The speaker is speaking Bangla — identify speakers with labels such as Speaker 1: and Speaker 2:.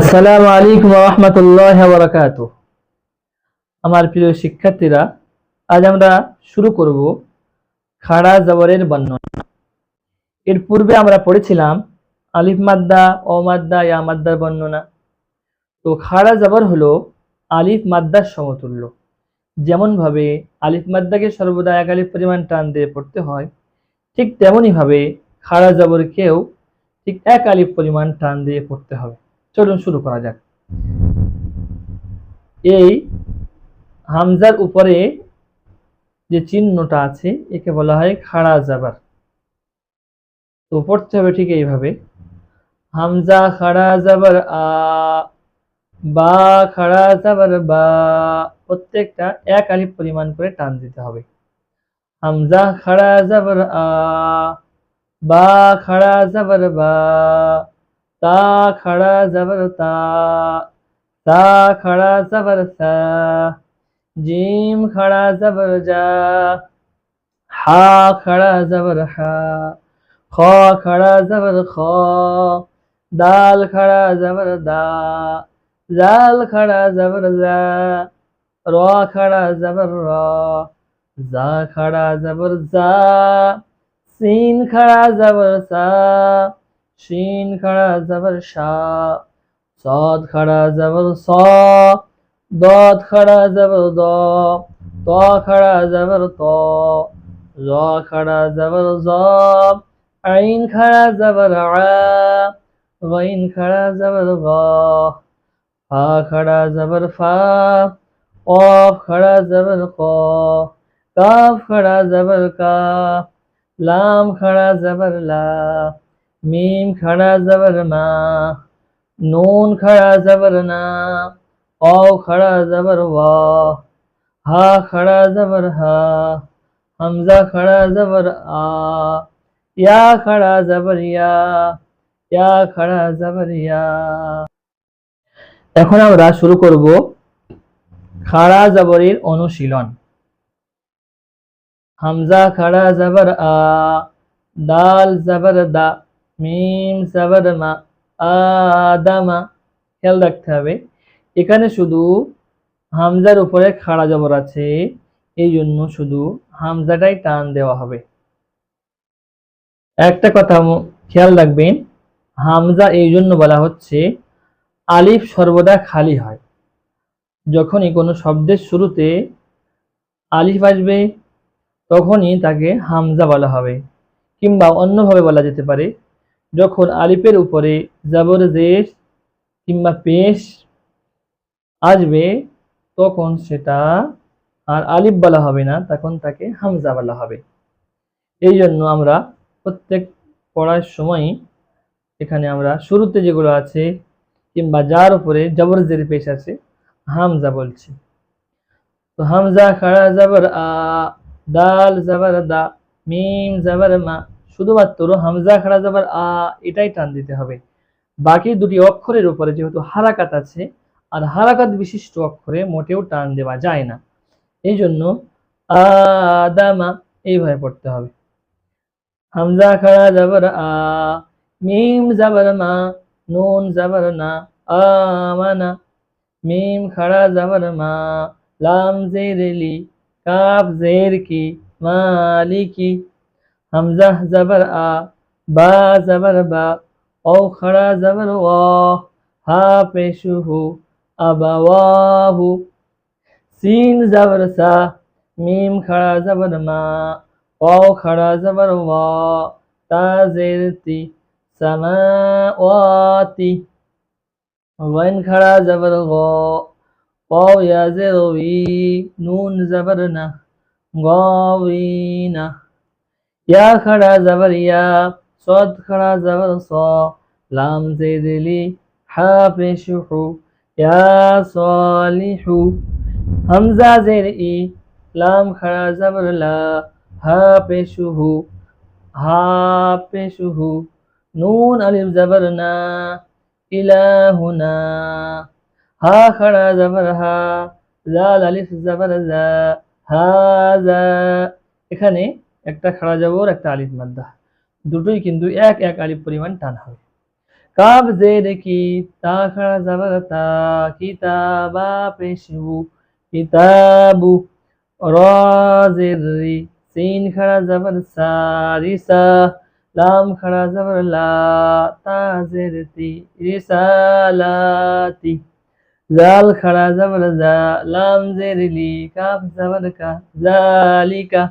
Speaker 1: আসসালামু আলাইকুম রহমতুল্লাহ বারাকাত আমার প্রিয় শিক্ষার্থীরা, আজ আমরা শুরু করব খাড়া জবরের বর্ণনা। এর পূর্বে আমরা পড়েছিলাম আলিফ মাদ্দা ও মাদ্দা, ইয়া মাদ্দার বর্ণনা। তো খাড়া জবর হলো আলিফ মাদ্দার সমতুল্য। যেমনভাবে আলিফ মাদ্দাকে সর্বদা এক আলিফ পরিমাণ টান দিয়ে পড়তে হয়, ঠিক তেমনইভাবে খাড়া জবরকেও ঠিক এক আলিফ পরিমাণ টান দিয়ে পড়তে হবে। চলুন শুরু করা যাক। এই হামজার উপরে যে চিহ্নটা আছে, একে বলা হয় খাড়া জাবার। তো পড়তে হবে ঠিক এইভাবে। হামজা খাড়া জাবার আ, বা খাড়া জাবার বা, প্রত্যেকটা এক আলিফ পরিমাণ করে টান দিতে হবে। হামজা খাড়া জাবার আ, বা খাড়া জাবার বা تا کھڑا زبر تا تا کھڑا زبر سا جیم کھڑا زبر جا حا کھڑا زبر حا خا کھڑا زبر خا دال کھڑا زبر دا زال کھڑا زبر زا را کھڑا زبر را زا کھڑا زبر زا سین کھڑا زبر سا শিন খাড়া জবর সা সদ খাড়া জবর স দত খাড়া জবর দ ত খাড়া জবর ত জ খাড়া জবর জ আইন খাড়া জবর আ গইন খাড়া জবর গ ফা খাড়া জবর ফা কফ খাড়া জবর ক কাফ খাড়া জবর কা লাম খাড়া জবর লা মিম খড়া জবর মা নুন খড়া জবর না খড়া জবর হা খড়া জবর হা, হামজা খড়া জবর আ, ইয়া খড়া জবর ইয়া খড়া জবর এখন আমরা শুরু করব খাড়া জবরের অনুশীলন। হামজা খাড়া জবর আ, দাল জবর দা মিম জবর মা আদামা। খেয়াল রাখতে হবে, এখানে শুধু হামজার উপরে খাড়া জবর আছে, এই জন্য শুধু হামজাটাই টান দেওয়া হবে। একটা কথা খেয়াল রাখবেন, হামজা এই জন্য বলা হচ্ছে, আলিফ সর্বদা খালি হয়। যখনই কোনো শব্দের শুরুতে আলিফ আসবে, তখনই তাকে হামজা বলা হবে, কিংবা অন্যভাবে বলা যেতে পারে যখন আলিফের উপরে জাবর জের কিংবা পেশ আসবে, তখন সেটা আর আলিফ বলা হবে না, তখন তাকে হামজা বলা হবে। এই জন্য আমরা প্রত্যেক পড়ার সময় এখানে আমরা শুরুতে যেগুলো আছে, কিংবা যার উপরে জবর জের পেশ আছে, হামজা বলছি। তো হামজা, খাড়া, জবর, আ, দাল, জবর, দা, মিম, জবর, মা শুধুমাত্র হামজা খাড়া যাবার আ, এটাই টান দিতে হবে। বাকি দুটি অক্ষরের উপরে যেহেতু হারাকাত আছে, আর হারাকাত বিশিষ্ট অক্ষরে মোটেও টান দেওয়া যায় না। এই জন্য আদামা এইভাবে পড়তে হবে। হামজা খাড়া জবর আ, মিম জবর মা, নুন জবর না আমানা, মিম খাড়া জবর মা, লাম জের লি, কাফ জের কি, মালিকি হামজা জবর আ, বা জবর বা ও খড়া জবর ও, হা পেশুহু আবাওয়াহু সিন জবর সা, মিম খড়া জবর মা ও খড়া জবর ওয়া, তা জের তি সামাওয়াতি ওয়াইন খড়া জবর গো জের উই নুন জবর না গাওয়িনা ইয়া খাড়া যাবার ইয়া সদ খাড়া যাবার স লাম জেদেলি হা পেশ হু ইয়া সলিহু হামজা জের ই লাম খাড়া যাবার লা হা পেশ হু হা পেশ হু নুন আলিফ যাবার না ইলাহুনা হা খাড়া যাবার হা লাল আলিফ যাবার যা হা যা এখানে একটা খাড়া জবর, একটা আলিফ মাদ্দা। দুটোই কিন্তু এক এক আলিফ পরিমাণ টান হবে। কাব জের কি তা খাড়া জাবার, তা কিতাবা পেশবু, কিতাবু র রি সিন খাড়া জাবার সা রিসা লাম খাড়া জাবার লা তা জের তি রিসালাতি। জাল খাড়া জাবার জা, লাম জের লি কাফ জাবার কা, জালিকা।